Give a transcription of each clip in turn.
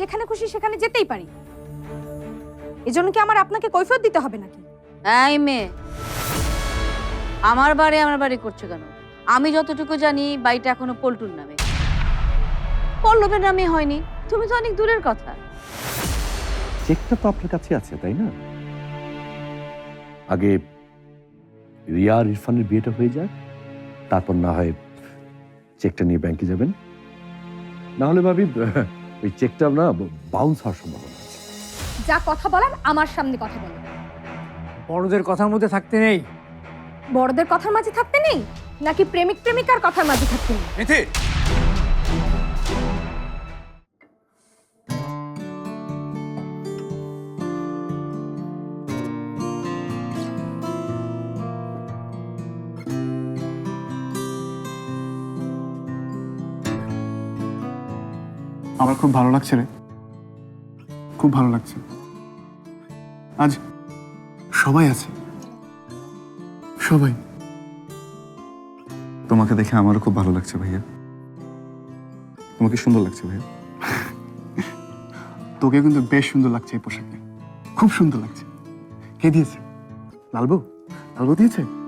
যেখানে খুশি সেখানে যেতেই পারি। এজন্য কি আমার আপনাকে কৈফিয়ত দিতে হবে নাকি? এই মেয়ে আমার বাড়ি আমার বাড়ি করছ কেন? আমি যতটুকু জানি বাড়িটা এখনও পল্টুর নামে। পল্লবের নামে হয়নি তুমি তো অনেক দূরের কথা। চেকটা তো আপনার কাছে আছে তাই না? আগে রিয়া আর ইরফানের বিয়েটা হয়ে যায় তারপর না হয় চেকটা নিয়ে ব্যাংকে যাবেন। না হলে ভাবি ওই চেকটা না বাউন্স হওয়ার সম্ভাবনা আছে। যা কথা বলার আমার সামনে কথা বলেন বড়দের কথার মধ্যে থাকতে নেই। বড়দের কথার মাঝে থাকতে নেই? নাকি প্রেমিক প্রেমিকার কথার মাঝে থাকতে নেই? আমার খুব ভালো লাগছে রে। খুব ভালো লাগছে। আজ সবাই আছে। সবাই। তোমাকে দেখে আমারও খুব ভালো লাগছে ভাইয়া। তোমাকে সুন্দর লাগছে ভাইয়া। তোকে কিন্তু বেশ সুন্দর লাগছে এই পোশাকে খুব সুন্দর লাগছে। কে দিয়েছে? লালবু? লালবু দিয়েছে?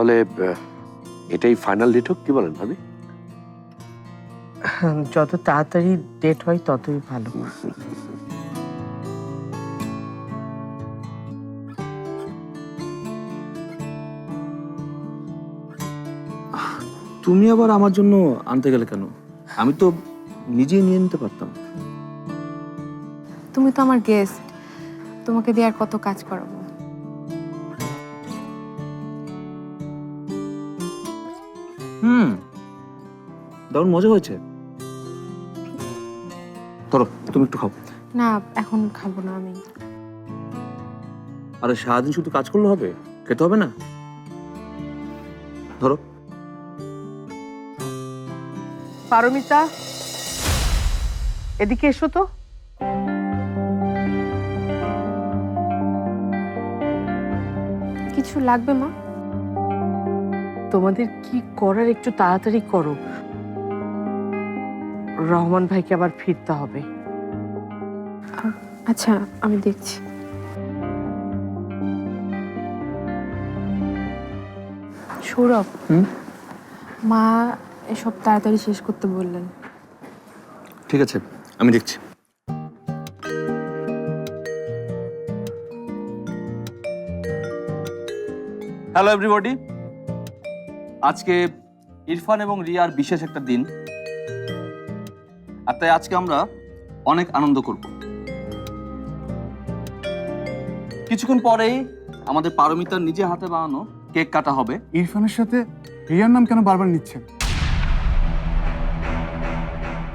তাহলে এটাই ফাইনাল ডেট হোক কি বলেন ভাবি? যত তাড়াতাড়ি ডেট হয় ততই ভালো। তুমি আবার আমার জন্য আনতে গেলে কেন? আমি তো নিজেই নিয়ে নিতে পারতাম। তুমি তো আমার গেস্ট তোমাকে দিয়ে আর কত কাজ করাবো? হুম। দারুণ মজা হয়েছে। ধরো তুমি একটু খাও। না এখন খাব না আমি। আরে সারাদিন শুধু কাজ করলে হবে? খেতে হবে না? ধরো। পারমিতা এদিকে এসো তো। কিছু লাগবে মা? তোমাদের কি করার একটু তাড়াতাড়ি করো। রহমান ভাইকে আবার ফিরতে হবে। আচ্ছা আমি দেখছি। সৌরভ মা এসব তাড়াতাড়ি শেষ করতে বললেন। ঠিক আছে আমি দেখছি। হ্যালো এভরিবডি আজকে ইরফান এবং রিয়ার বিশেষ একটা দিন। আর তাই আজকে আমরা অনেক আনন্দ করব। কিছুক্ষণ পরেই আমাদের পারমিতার নিজে হাতে বানানো কেক কাটা হবে। ইরফানের সাথে রিয়ার নাম কেন বারবার নিচ্ছেন?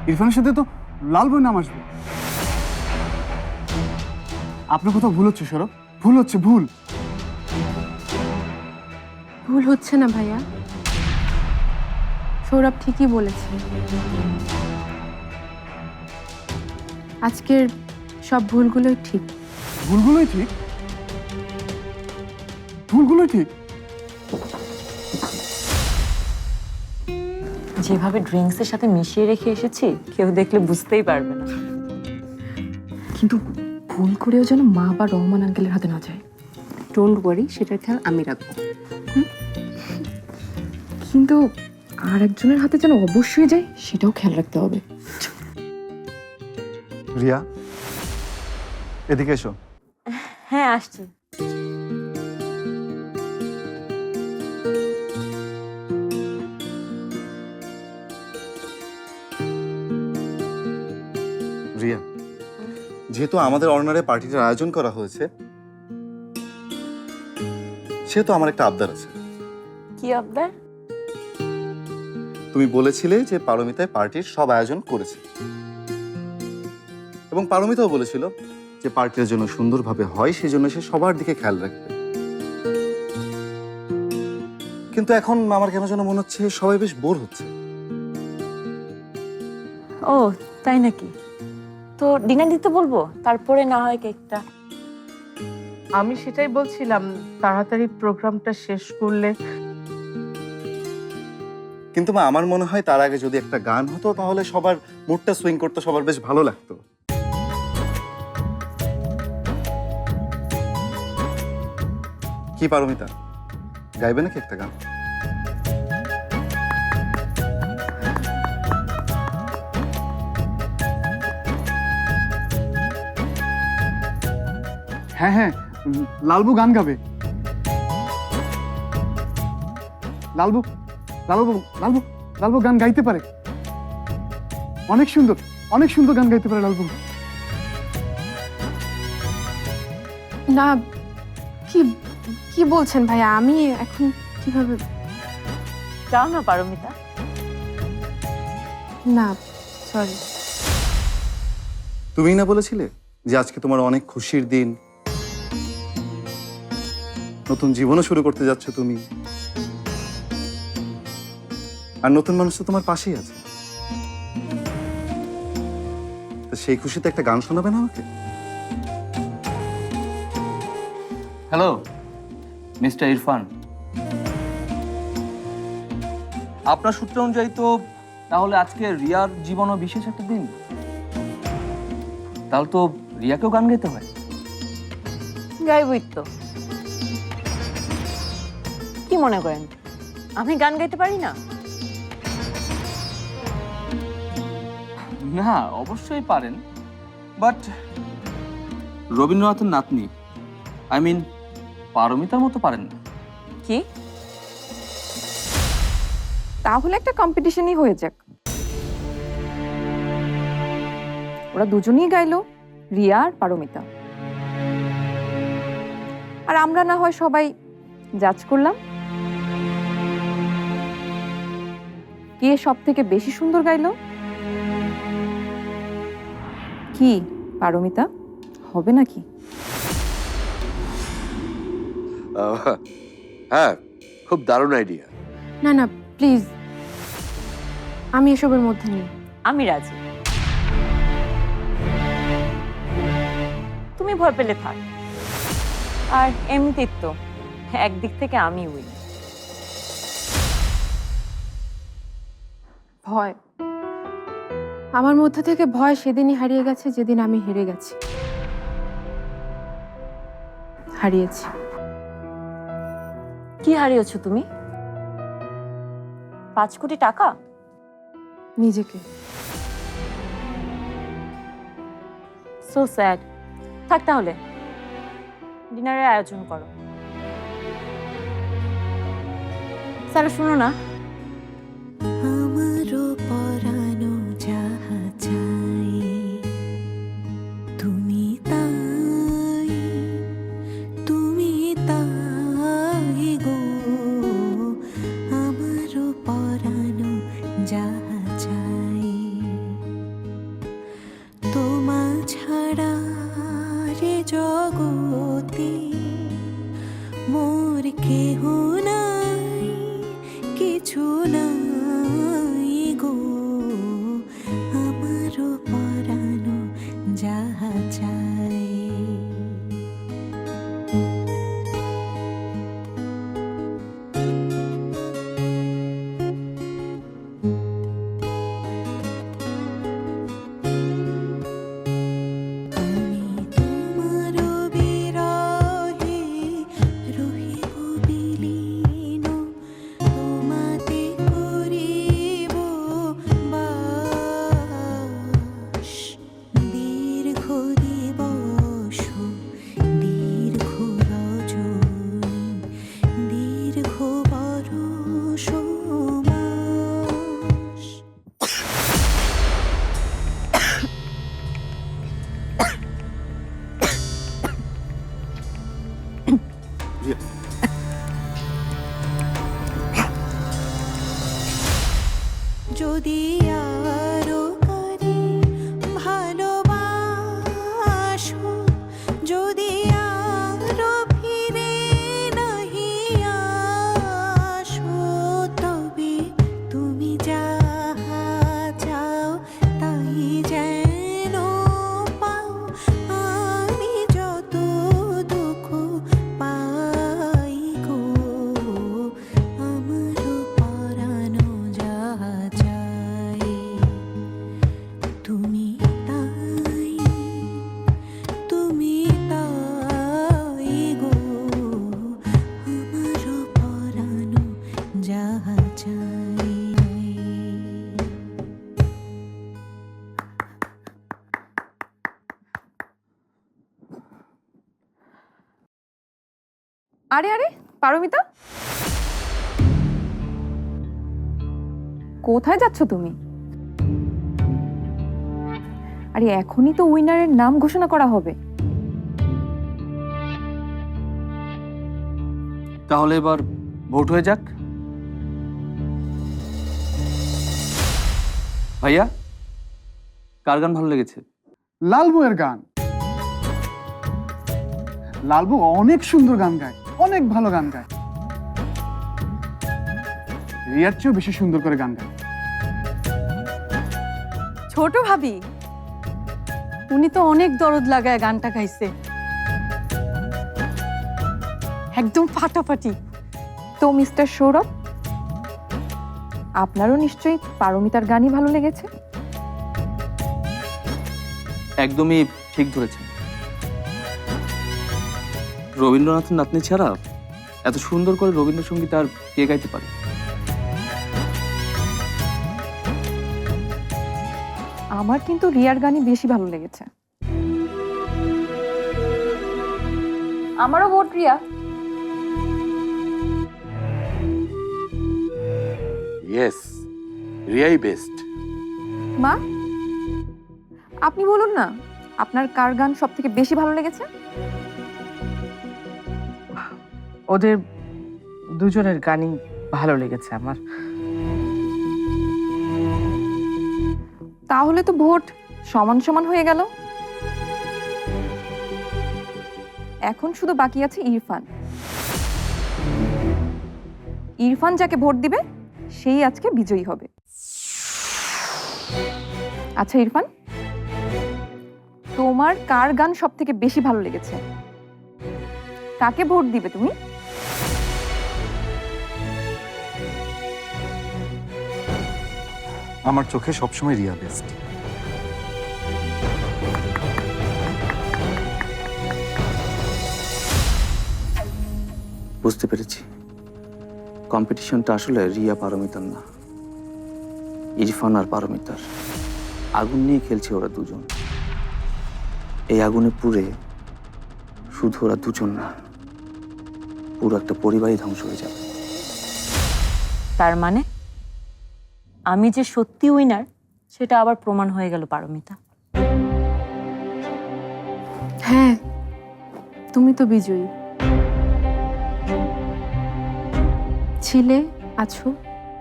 ইরফানের সাথে তো লাল বই নাম আসবে। আপনার কোথাও ভুল হচ্ছে, সৌরভ। ভুল হচ্ছে, ভুল। ভুল হচ্ছে না ভাইয়া। সৌরভ ঠিকই বলেছে। আজকের সব ভুলগুলোই ঠিক। ভুলগুলোই ঠিক? ভুলগুলোই ঠিক? যেভাবে ড্রিঙ্কসের সাথে মিশিয়ে রেখে এসেছি কেউ দেখলে বুঝতেই পারবে না। কিন্তু ভুল করেও যেন মা বা রহমান আঙ্কেলের হাতে না যায়। ডোন্ট ওয়ারি সেটার খেয়াল আমি রাখব? কিন্তু আর একজনের হাতে যেন অবশ্যই যায় সেটাও খেয়াল রাখতে হবে। রিয়া এদিকে এসো। হ্যাঁ আসছি। রিয়া যেহেতু আমাদের অর্নারে পার্টিটার আয়োজন করা হয়েছে সেহেতু আমার একটা আবদার আছে। কি আবদার? তুমি বলেছিলে যে পারমিতায় পার্টির সব আয়োজন করেছে। এবং পারমিতাও বলেছিল যে পার্টির জন্য সুন্দরভাবে হয় সেই জন্য সে সবার দিকে খেয়াল রাখবে। কিন্তু এখন আমার কেন যেন মনে হচ্ছে সবাই বেশ বোর হচ্ছে। ও তাই নাকি? তো ডিনার দিতে বলব? তারপরে না হয় কেকটা। আমি সেটাই বলছিলাম তাড়াতাড়ি প্রোগ্রামটা শেষ করলে কিন্তু মা, আমার মনে হয় তার আগে যদি একটা গান হতো, তাহলে সবার মুডটা সুইং করতে, সবার বেশ ভালো লাগতো। কি পারমিতা? গাইবে নাকি একটা গান? হ্যাঁ হ্যাঁ লালবু গান গাবে। লালবু লালবু লালবু লালবু গান গাইতে পারে। অনেক সুন্দর অনেক সুন্দর গান গাইতে পারে লালবু। না কি কি বলছেন ভাইয়া? আমি এখন কীভাবে যাও না পারমিতা। না সরি তুমিই না বলেছিলে যে আজকে তোমার অনেক খুশির দিন? নতুন জীবনও শুরু করতে যাচ্ছ তুমি। আর নতুন মানুষ তো তোমার পাশেই আছে। তো সেই খুশিতে একটা গান শোনাবে না আমাকে? Hello mister Irfan. আপনার সূত্র অনুযায়ী তো তাহলে আজকে রিয়ার জীবনও বিশেষ একটা দিন। তাহলে তো রিয়াকেও গান গাইতে হয়। গাইবই তো। কি মনে করেন? আমি গান গাইতে পারি না? না অবশ্যই পারেন। বাট রবীন্দ্রনাথের নাতনি, আই মিন পারমিতার মতো পারেন না। কি? তাহলে একটা কম্পিটিশনই হয়ে যাক। ওরা দুজনেই গাইলো, রিয়া আর পারমিতা। আর আমরা না হয় সবাই জাজ করলাম। কে সব থেকে বেশি সুন্দর গাইলো? কি পারমিতা? হবে নাকি? হ্যাঁ খুব দারুণ আইডিয়া না না প্লিজ আমি এসবের মধ্যে নেই। আমি রাজি। তুমি ভয় পেলে থাক। আর এমনিতেই তো একদিক থেকে আমি উইন ভয়? আমার মধ্যে থেকে ভয় সেদিনই হারিয়ে গেছে যেদিন আমি হেরে গেছি। হারিয়েছি। কি হারিয়েছো তুমি? পাঁচ কোটি টাকা? নিজেকে। সো স্যাড থাক তাহলে ডিনারের আয়োজন করো। স্যার শুনো না। আমারও কিছু নাই আরে আরে পারমিতা? কোথায় যাচ্ছ তুমি? আরে এখনই তো উইনারের নাম ঘোষণা করা হবে। তাহলে এবার ভোট হয়ে যাক। ভাইয়া কার গান ভালো লেগেছে? লালবু এর গান। লালবু অনেক সুন্দর গান গায়। অনেক ভালো গান গায়। রিয়ার চেয়েও বেশি সুন্দর করে গান গায়। ছোট ভাবি উনি তো অনেক দরদ লাগায় গানটা গাইছে। একদম ফাটাফাটি। তো মিস্টার সৌরভ আপনারও নিশ্চয়ই পারমিতার গানই ভালো লেগেছে? একদমই ঠিক ধরেছেন। রবীন্দ্রনাথের নাতনি ছাড়া এত সুন্দর করে রবীন্দ্রসঙ্গীত আর কে গাইতে পারে? আমার কিন্তু রিয়ার গানই বেশি ভালো লেগেছে। আমারও ভোট রিয়া। ইয়েস রিয়াই বেস্ট মা আপনি বলুন না আপনার কার গান সব থেকে বেশি ভালো লেগেছে? ওদের দুজনের গানই ভালো লেগেছে আমার। তাহলে তো ভোট সমান সমান হয়ে গেল। এখন শুধু বাকি আছে ইরফান। ইরফান যাকে ভোট দিবে, সেই আজকে বিজয়ী হবে। আচ্ছা ইরফান, তোমার কার গান সব থেকে বেশি ভালো লেগেছে? কাকে ভোট দিবে তুমি? আমার চোখে সবসময় রিয়া বেস্ট বুঝতে পেরেছি। কম্পিটিশনটা আসলে রিয়া পারমিতার না। ইরফান আর পারমিতার। আগুন নিয়ে খেলছে ওরা দুজন। এই আগুনে পুড়ে শুধু ওরা দুজন না পুরো একটা পরিবারই ধ্বংস হয়ে যাবে। তার মানে? আমি যে সত্যি উইনার সেটা আবার প্রমাণ হয়ে গেল পারমিতা। হ্যাঁ তুমি তো বিজয়ী। ছিলে আছো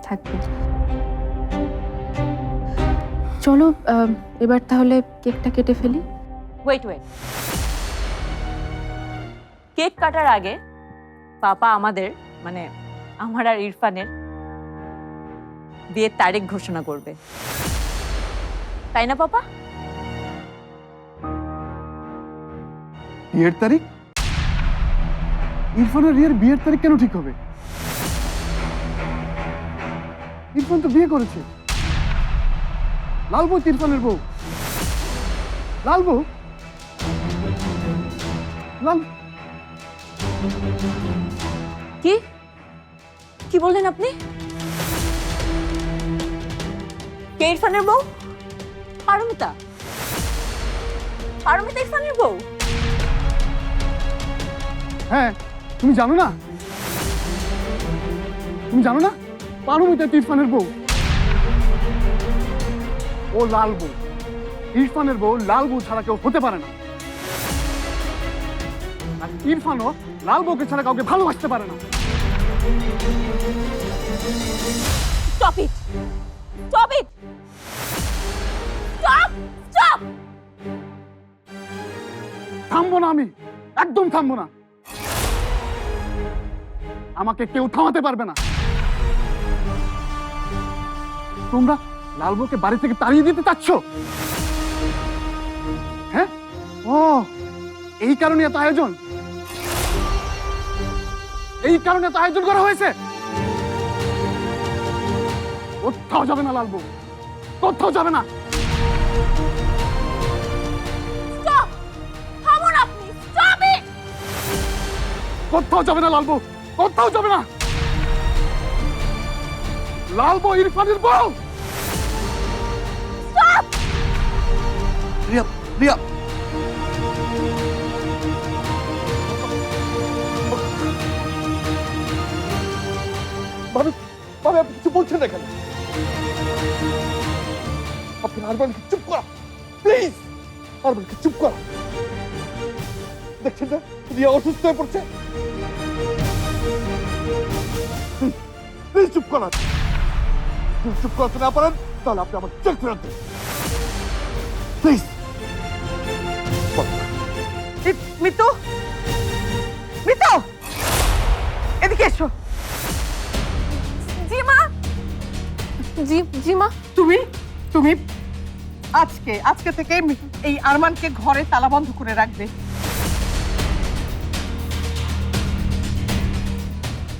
থাকবে। চলো এবার তাহলে কেকটা কেটে ফেলি। ওয়েট ওয়েট কেক কাটার আগে পাপা আমাদের মানে আমার আর ইরফানের বিয়ের তারিখ ঘোষণা করবে। তাই না পাপা? বিয়ের তারিখ? ইরফান আর রিয়ার বিয়ের তারিখ কেন ঠিক হবে? ইরফান তো বিয়ে করেছে। লাল বউ ইরফানের বউ। লাল বউ লাল কি? কি বললেন আপনি? কে ইরফানের বউ? পারমিতা। পারমিতা ইরফানের বউ? হ্যাঁ তুমি জানো না? তুমি জানো না? পারমিতা ইরফানের বউ? ও লাল বউ। ইরফানের বউ? লাল বউ ছাড়া কেউ হতে পারে না। আর ইরফানও লাল বউকে ছাড়া কাউকে ভালোবাসতে পারে না। It stop it stop stop থামবো না আমি। একদম থামবো না। আমাকে কেউ থামাতে পারবে না। তোমরা লালবুকে বাড়ি থেকে তাড়িয়ে দিতে চাচ্ছ? হ্যাঁ? ও, এই কারণে এত আয়োজন। এই কারণে এত আয়োজন করা হয়েছে? কোথাও যাবে না লালবু কোথাও যাবে না স্টপ থামুন আপনি স্টপ ইট কোথাও যাবে না লালবু কোথাও যাবে না লালবু ইরফানের বউ রিয়া রিয়া ভাবি ভাবি আপনি কিছু বলছেন না কেন আপনি আরমানকে চুপ করা প্লিজ আরমানকে চুপ করা দেখছেন না রিয়া অসুস্থ হয়ে পড়ছে প্লিজ চুপ করা যদি চুপ করাতে না পারেন তাহলে আপনি আমার চেক ফেরত দেন প্লিজ মিতু মিতু এদিকে এসো জি মা জি জি মা তুমি তুমি আজকে আজকে থেকে এই আরমানকে ঘরে তালাবন্ধ করে রাখবে।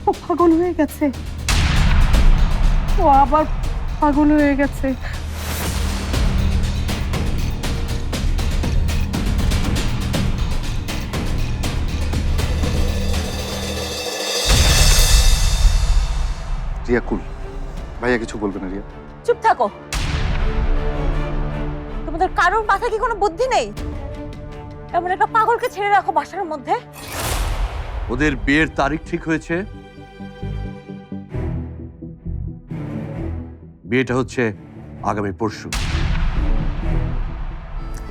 ও পাগল হয়ে গেছে। ও আবার পাগল হয়ে গেছে। রিয়া কুল। ভাইয়া কিছু বলবে না রিয়া? চুপ থাকো। কারোর মাথায় কি কোনো বুদ্ধি নেই? এমন একটা পাগলকে ছেড়ে রাখো বাসার মধ্যে। ওদের বিয়ের তারিখ ঠিক হয়েছে? বিয়েটা হচ্ছে আগামী পরশু।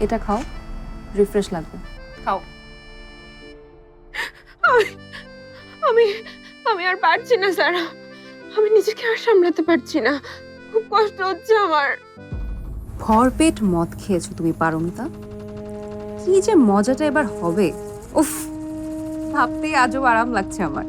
এটা খাও রিফ্রেশ লাগবে। খাও। আমি আমি আর পারছি না স্যার আমি নিজেকে আর সামলাতে পারছি না। খুব কষ্ট হচ্ছে আমার। ভরপেট মদ খেয়েছো তুমি, পারমিতা। কি যে মজাটা এবার হবে। উফ, ভাবতেই আজও আরাম লাগছে আমার।